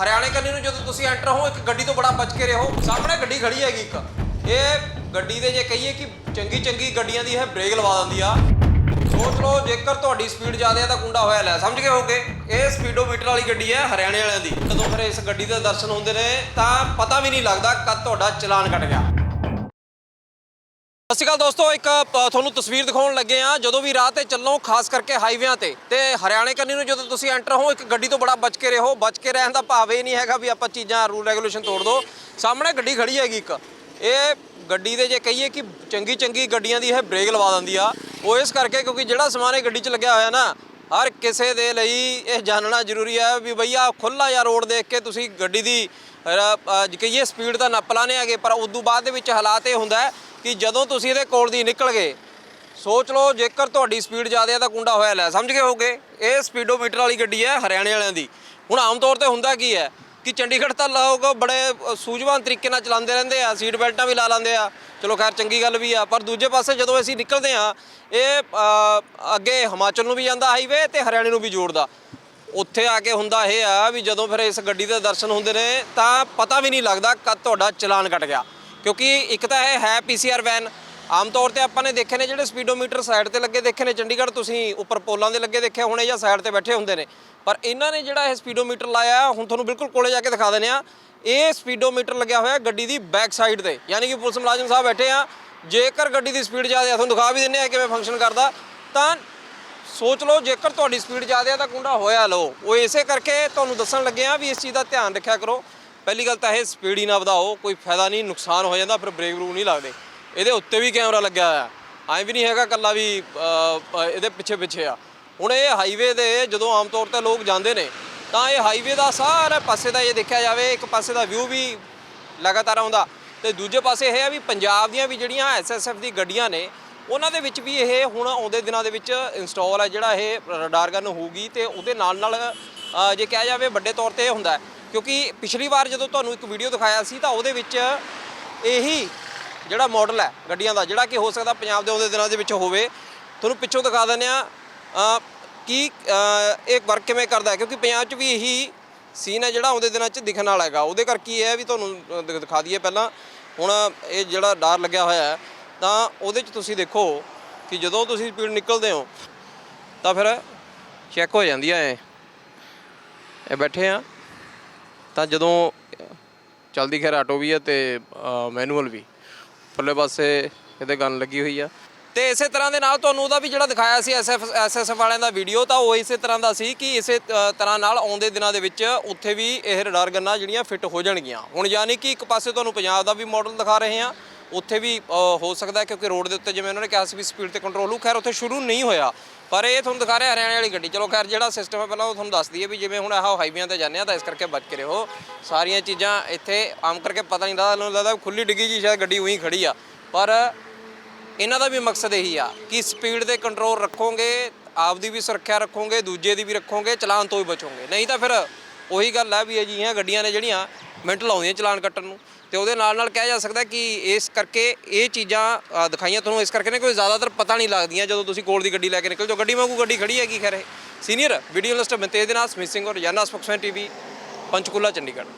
ਹਰਿਆਣੇ ਕੰਨੀ ਨੂੰ ਜਦੋਂ ਤੁਸੀਂ ਐਂਟਰ ਹੋ, ਇੱਕ ਗੱਡੀ ਤੋਂ ਬੜਾ ਬਚ ਕੇ ਰਹੋ। ਸਾਹਮਣੇ ਗੱਡੀ ਖੜੀ ਹੈਗੀ ਇੱਕ। ਇਹ ਗੱਡੀ ਦੇ ਜੇ ਕਹੀਏ ਕਿ ਚੰਗੀ ਚੰਗੀ ਗੱਡੀਆਂ ਦੀ ਇਹ ਬ੍ਰੇਕ ਲਵਾ ਦਿੰਦੀ ਆ। ਸੋਚ ਲਓ, ਜੇਕਰ ਤੁਹਾਡੀ ਸਪੀਡ ਜ਼ਿਆਦਾ ਹੈ ਤਾਂ ਕੁੰਡਾ ਹੋਇਆ ਲੈ, ਸਮਝ ਗਏ ਹੋਗੇ? ਇਹ ਸਪੀਡੋਮੀਟਰ ਵਾਲੀ ਗੱਡੀ ਹੈ ਹਰਿਆਣੇ ਵਾਲਿਆਂ ਦੀ। ਜਦੋਂ ਫਿਰ ਇਸ ਗੱਡੀ ਦੇ ਦਰਸ਼ਨ ਹੁੰਦੇ ਨੇ, ਤਾਂ ਪਤਾ ਵੀ ਨਹੀਂ ਲੱਗਦਾ ਕਦ ਤੁਹਾਡਾ ਚਲਾਨ ਕੱਟ ਗਿਆ। ਸਤਿ ਸ਼੍ਰੀ ਅਕਾਲ ਦੋਸਤੋ, ਇੱਕ ਤੁਹਾਨੂੰ ਤਸਵੀਰ ਦਿਖਾਉਣ ਲੱਗੇ ਆ ਜਦੋਂ ਵੀ ਰਾਹ ਤੇ ਚੱਲੋ, ਖਾਸ ਕਰਕੇ ਹਾਈਵੇਆਂ ਤੇ ਤੇ ਹਰਿਆਣੇ ਕੰਨੀ ਨੂੰ ਜਦੋਂ ਤੁਸੀਂ ਐਂਟਰ ਹੋ, ਇੱਕ ਗੱਡੀ ਤੋਂ ਬੜਾ ਬਚ ਕੇ ਰਹੋ। ਬਚ ਕੇ ਰਹਿਣ ਦਾ ਭਾਵ ਇਹ ਨਹੀਂ ਹੈਗਾ ਵੀ ਆਪਾਂ ਚੀਜ਼ਾਂ ਰੂਲ ਰੈਗੂਲੇਸ਼ਨ ਤੋੜ ਦੋ। ਸਾਹਮਣੇ ਗੱਡੀ ਖੜੀ ਹੈਗੀ ਇੱਕ। ਇਹ ਗੱਡੀ ਦੇ ਜੇ ਕਹੀਏ ਕਿ ਚੰਗੀ ਚੰਗੀ ਗੱਡੀਆਂ ਦੀ ਇਹ ਬ੍ਰੇਕ ਲਵਾ ਦਿੰਦੀ ਆ। ਉਹ ਇਸ ਕਰਕੇ ਕਿਉਂਕਿ ਜਿਹੜਾ ਸਮਾਨ ਇਹ ਗੱਡੀ 'ਚ ਲੱਗਿਆ ਹੋਇਆ ਨਾ, ਹਰ ਕਿਸੇ ਦੇ ਲਈ ਇਹ ਜਾਣਨਾ ਜ਼ਰੂਰੀ ਹੈ ਵੀ ਭਈਆ ਖੁੱਲਾ ਜਾਂ ਰੋਡ ਦੇਖ ਕੇ ਤੁਸੀਂ ਗੱਡੀ ਦੀ ਕਹੀਏ ਸਪੀਡ ਦਾ ਨੱਪ ਲਾਣੇ ਹੈਗੇ, ਪਰ ਉਦੋਂ ਬਾਅਦ ਦੇ ਵਿੱਚ ਹਾਲਾਤ ਇਹ ਹੁੰਦਾ ਕਿ ਜਦੋਂ ਤੁਸੀਂ ਇਹਦੇ ਕੋਲ ਦੀ ਨਿਕਲ ਗਏ, ਸੋਚ ਲਓ ਜੇਕਰ ਤੁਹਾਡੀ ਸਪੀਡ ਜ਼ਿਆਦਾ ਹੈ ਤਾਂ ਕੁੰਡਾ ਹੋਇਆ ਲੈ, ਸਮਝ ਗਏ ਹੋਗੇ ਇਹ ਸਪੀਡੋਮੀਟਰ ਵਾਲੀ ਗੱਡੀ ਹੈ ਹਰਿਆਣੇ ਵਾਲਿਆਂ ਦੀ। ਹੁਣ ਆਮ ਤੌਰ ਤੇ ਹੁੰਦਾ ਕੀ ਹੈ ਕਿ ਚੰਡੀਗੜ੍ਹ ਤਾਂ ਲੋਕ ਬੜੇ ਸੂਝਵਾਨ ਤਰੀਕੇ ਨਾਲ ਚਲਾਉਂਦੇ ਰਹਿੰਦੇ ਆ ਸੀਟ ਬੈਲਟਾਂ ਵੀ ਲਾ ਲੈਂਦੇ ਆ। ਚਲੋ ਖੈਰ ਚੰਗੀ ਗੱਲ ਵੀ ਆ, ਪਰ ਦੂਜੇ ਪਾਸੇ ਜਦੋਂ ਅਸੀਂ ਨਿਕਲਦੇ ਆ ਇਹ ਅੱਗੇ ਹਿਮਾਚਲ ਨੂੰ ਵੀ ਜਾਂਦਾ ਹਾਈਵੇ ਤੇ ਹਰਿਆਣੇ ਨੂੰ ਵੀ ਜੋੜਦਾ। ਉੱਥੇ ਆ ਕੇ ਹੁੰਦਾ ਇਹ ਆ ਵੀ ਜਦੋਂ ਫਿਰ ਇਸ ਗੱਡੀ ਦੇ ਦਰਸ਼ਨ ਹੁੰਦੇ ਨੇ, ਤਾਂ ਪਤਾ ਵੀ ਨਹੀਂ ਲੱਗਦਾ ਕਦ ਤੁਹਾਡਾ ਚਲਾਨ ਕੱਟ ਗਿਆ। ਕਿਉਂਕਿ ਇੱਕ ਤਾਂ ਇਹ ਹੈ ਪੀਸੀਆਰ ਵੈਨ ਆਮ ਤੌਰ ਤੇ ਆਪਾਂ ਨੇ ਦੇਖੇ ਨੇ ਜਿਹੜੇ ਸਪੀਡੋਮੀਟਰ ਸਾਈਡ ਤੇ ਲੱਗੇ ਦੇਖੇ ਨੇ, ਚੰਡੀਗੜ੍ਹ ਤੁਸੀਂ ਉੱਪਰ ਪੋਲਾਂ ਦੇ ਲੱਗੇ ਦੇਖੇ ਹੋਣੇ ਜਾਂ ਸਾਈਡ ਤੇ ਬੈਠੇ ਹੁੰਦੇ ਨੇ। ਪਰ ਇਹਨਾਂ ਨੇ ਜਿਹੜਾ ਇਹ ਸਪੀਡੋਮੀਟਰ ਲਾਇਆ, ਹੁਣ ਤੁਹਾਨੂੰ ਬਿਲਕੁਲ ਕੋਲੇ ਜਾ ਕੇ ਦਿਖਾ ਦਿੰਦੇ ਆ ਇਹ ਸਪੀਡੋਮੀਟਰ ਲੱਗਿਆ ਹੋਇਆ ਗੱਡੀ ਦੀ ਬੈਕ ਸਾਈਡ ਤੇ। ਯਾਨੀ ਕਿ ਪੁਲਿਸ ਮੁਲਾਜ਼ਮ ਸਾਹਿਬ ਬੈਠੇ ਆ। ਜੇਕਰ ਗੱਡੀ ਦੀ ਸਪੀਡ ਜ਼ਿਆਦਾ ਹੈ ਤੁਹਾਨੂੰ ਦਿਖਾ ਵੀ ਦਿੰਦੇ ਆ ਕਿਵੇਂ ਫੰਕਸ਼ਨ ਕਰਦਾ। ਤਾਂ ਸੋਚ ਲਓ, ਜੇਕਰ ਤੁਹਾਡੀ ਸਪੀਡ ਜ਼ਿਆਦਾ ਹੈ ਤਾਂ ਕੁੰਡਾ ਹੋਇਆ ਲਓ। ਉਹ ਇਸੇ ਕਰਕੇ ਤੁਹਾਨੂੰ ਦੱਸਣ ਲੱਗੇ ਆ ਵੀ ਇਸ ਚੀਜ਼ ਦਾ ਧਿਆਨ ਰੱਖਿਆ ਕਰੋ। ਪਹਿਲੀ ਗੱਲ ਤਾਂ ਇਹ ਸਪੀਡ ਹੀ ਨਾ ਵਧਾਓ, ਕੋਈ ਫਾਇਦਾ ਨਹੀਂ, ਨੁਕਸਾਨ ਹੋ ਜਾਂਦਾ, ਫਿਰ ਬ੍ਰੇਕ ਬਰੂਕ ਨਹੀਂ ਲੱਗਦੇ। ਇਹਦੇ ਉੱਤੇ ਵੀ ਕੈਮਰਾ ਲੱਗਿਆ ਹੋਇਆ। ਐਂ ਵੀ ਨਹੀਂ ਹੈਗਾ ਕੱਲਾ ਵੀ ਇਹਦੇ ਪਿੱਛੇ ਪਿੱਛੇ ਆ। ਹੁਣ ਇਹ ਹਾਈਵੇ ਦੇ, ਜਦੋਂ ਆਮ ਤੌਰ ਤੇ ਲੋਕ ਜਾਂਦੇ ਨੇ, ਤਾਂ ਇਹ ਹਾਈਵੇ ਦਾ ਸਾਰੇ ਪਾਸੇ ਦਾ ਇਹ ਦੇਖਿਆ ਜਾਵੇ, ਇੱਕ ਪਾਸੇ ਦਾ ਵਿਊ ਵੀ ਲਗਾਤਾਰ ਆਉਂਦਾ। ਤੇ ਦੂਜੇ ਪਾਸੇ ਇਹ ਹੈ ਵੀ ਪੰਜਾਬ ਦੀਆਂ ਵੀ ਜਿਹੜੀਆਂ ਐਸਐਸਐਫ ਦੀ ਗੱਡੀਆਂ ਨੇ, ਉਹਨਾਂ ਦੇ ਵਿੱਚ ਵੀ ਇਹ ਹੁਣ ਆਉਂਦੇ ਦਿਨਾਂ ਦੇ ਵਿੱਚ ਇੰਸਟਾਲ ਹੈ ਜਿਹੜਾ ਇਹ ਰਡਾਰ ਗਨ ਹੋਊਗੀ ਤੇ ਉਹਦੇ ਨਾਲ ਨਾਲ ਜੇ ਕਿਹਾ ਜਾਵੇ ਵੱਡੇ ਤੌਰ ਤੇ ਇਹ ਹੁੰਦਾ ਕਿਉਂਕਿ ਪਿਛਲੀ ਵਾਰ ਜਦੋਂ ਤੁਹਾਨੂੰ ਇੱਕ ਵੀਡੀਓ ਦਿਖਾਇਆ ਸੀ ਤਾਂ ਉਹਦੇ ਵਿੱਚ ਇਹੀ ਜਿਹੜਾ ਮਾਡਲ ਹੈ ਗੱਡੀਆਂ ਦਾ, ਜਿਹੜਾ ਕਿ ਹੋ ਸਕਦਾ ਪੰਜਾਬ ਦੇ ਆਉਂਦੇ ਦਿਨਾਂ ਦੇ ਵਿੱਚ ਹੋਵੇ। ਤੁਹਾਨੂੰ ਪਿੱਛੋਂ ਦਿਖਾ ਦਿੰਦੇ ਆ ਕਿ ਇਹ ਵਰਕ ਕਿਵੇਂ ਕਰਦਾ ਕਿਉਂਕਿ ਪੰਜਾਬ 'ਚ ਵੀ ਇਹੀ ਸੀਨ ਹੈ ਜਿਹੜਾ ਆਉਂਦੇ ਦਿਨਾਂ 'ਚ ਦਿਖਣ ਵਾਲਾ ਹੈਗਾ। ਉਹਦੇ ਕਰਕੇ ਇਹ ਹੈ ਵੀ ਤੁਹਾਨੂੰ ਦਿਖਾ ਦਈਏ ਪਹਿਲਾਂ। ਹੁਣ ਇਹ ਜਿਹੜਾ ਡਾਰ ਲੱਗਿਆ ਹੋਇਆ ਹੈ, ਤਾਂ ਉਹਦੇ 'ਚ ਤੁਸੀਂ ਦੇਖੋ ਕਿ ਜਦੋਂ ਤੁਸੀਂ ਸਪੀਡ ਨਿਕਲਦੇ ਹੋ, ਤਾਂ ਫਿਰ ਚੈੱਕ ਹੋ ਜਾਂਦੀ ਹੈ ਇਹ। ਬੈਠੇ ਆ ਤਾਂ ਜਦੋਂ ਚਲਦੀ ਖੈਰ ਆਟੋ ਵੀ ਹੈ ਤੇ ਮੈਨੂਅਲ ਵੀ। ਪੱਲੇ ਪਾਸੇ ਇਹਦੇ ਗਨ ਲੱਗੀ ਹੋਈ ਆ। ਤੇ ਇਸੇ ਤਰ੍ਹਾਂ ਦੇ ਨਾਲ ਤੁਹਾਨੂੰ ਉਹਦਾ ਵੀ ਜਿਹੜਾ ਦਿਖਾਇਆ ਸੀ ਐਸਐਫ ਐਸਐਸਐਫ ਵਾਲਿਆਂ ਦਾ ਵੀਡੀਓ ਤਾਂ ਉਹ ਇਸੇ ਤਰ੍ਹਾਂ ਦਾ ਸੀ ਕਿ ਇਸੇ ਤਰ੍ਹਾਂ ਨਾਲ ਆਉਂਦੇ ਦਿਨਾਂ ਦੇ ਵਿੱਚ ਉੱਥੇ ਵੀ ਇਹ ਰਡਾਰ ਗੰਨਾਂ ਜਿਹੜੀਆਂ ਫਿੱਟ ਹੋ ਜਾਣਗੀਆਂ। ਹੁਣ ਯਾਨੀ ਕਿ ਇੱਕ ਪਾਸੇ ਤੁਹਾਨੂੰ ਪੰਜਾਬ ਦਾ ਵੀ ਮਾਡਲ ਦਿਖਾ ਰਹੇ ਹਾਂ। ਉੱਥੇ ਵੀ ਹੋ ਸਕਦਾ ਕਿਉਂਕਿ ਰੋਡ ਦੇ ਉੱਤੇ ਜਿਵੇਂ ਉਹਨਾਂ ਨੇ ਕਿਹਾ ਸੀ ਵੀ ਸਪੀਡ ਤੇ ਕੰਟਰੋਲ ਹੋ ਖੈਰ, ਉੱਥੇ ਸ਼ੁਰੂ ਨਹੀਂ ਹੋਇਆ। ਪਰ ਇਹ ਤੁਹਾਨੂੰ ਦਿਖਾ ਰਿਹਾ ਹਰਿਆਣੇ ਵਾਲੀ ਗੱਡੀ। ਚਲੋ ਖੈਰ, ਜਿਹੜਾ ਸਿਸਟਮ ਹੈ ਪਹਿਲਾਂ ਉਹ ਤੁਹਾਨੂੰ ਦੱਸ ਦਈਏ ਵੀ ਜਿਵੇਂ ਹੁਣ ਆਹ ਹਾਈਵੇਆਂ ਤੇ ਜਾਂਦੇ ਆ, ਤਾਂ ਇਸ ਕਰਕੇ ਬਚ ਕੇ ਰਹੋ। ਸਾਰੀਆਂ ਚੀਜ਼ਾਂ ਇੱਥੇ ਆਮ ਕਰਕੇ ਪਤਾ ਨਹੀਂ ਲੱਗਦਾ, ਮੈਨੂੰ ਲੱਗਦਾ ਖੁੱਲੀ ਡਿੱਗੀ ਜੀ ਸ਼ਾਇਦ ਗੱਡੀ ਉਹੀ ਖੜੀ ਆ। ਪਰ ਇਹਨਾਂ ਦਾ ਵੀ ਮਕਸਦ ਇਹੀ ਆ ਕਿ ਸਪੀਡ ਤੇ ਕੰਟਰੋਲ ਰੱਖੋਗੇ, ਆਪਦੀ ਵੀ ਸੁਰੱਖਿਆ ਰੱਖੋਗੇ, ਦੂਜੇ ਦੀ ਵੀ ਰੱਖੋਗੇ, ਚਲਾਨ ਤੋਂ ਵੀ ਬਚੋਗੇ। ਨਹੀਂ ਤਾਂ ਫਿਰ ਉਹੀ ਗੱਲ ਆ ਵੀ ਅਜਿਹੀਆਂ ਗੱਡੀਆਂ ਨੇ ਜਿਹੜੀਆਂ ਮਿੰਟ ਲਾਉਂਦੀਆਂ ਚਲਾਨ ਕੱਟਣ ਨੂੰ। ਤੇ ਉਹਦੇ ਨਾਲ ਨਾਲ ਕਿਹਾ ਜਾ ਸਕਦਾ ਕਿ ਇਸ ਕਰਕੇ ਇਹ ਚੀਜ਼ਾਂ ਦਿਖਾਈਆਂ ਤੁਹਾਨੂੰ, ਇਸ ਕਰਕੇ ਨੇ ਕੋਈ ਜ਼ਿਆਦਾਤਰ ਪਤਾ ਨਹੀਂ ਲੱਗਦੀਆਂ ਜਦੋਂ ਤੁਸੀਂ ਕੋਲ ਦੀ ਗੱਡੀ ਲੈ ਕੇ ਨਿਕਲ। ਜਾਓ ਗੱਡੀ ਵਾਂਗੂ ਗੱਡੀ ਖੜੀ ਹੈਗੀ, ਖੈਰ ਇਹ। ਸੀਨੀਅਰ ਵੀਡੀਓ ਲਿਸਟ ਬੰਤੇ ਦੇ ਨਾਲ ਸਮਿਤ ਸਿੰਘ ਔਰ ਰੋਜ਼ਾਨਾ ਸਪੋਕਸਮੈਨ ਟੀਵੀ, ਪੰਚਕੂਲਾ, ਚੰਡੀਗੜ੍ਹ।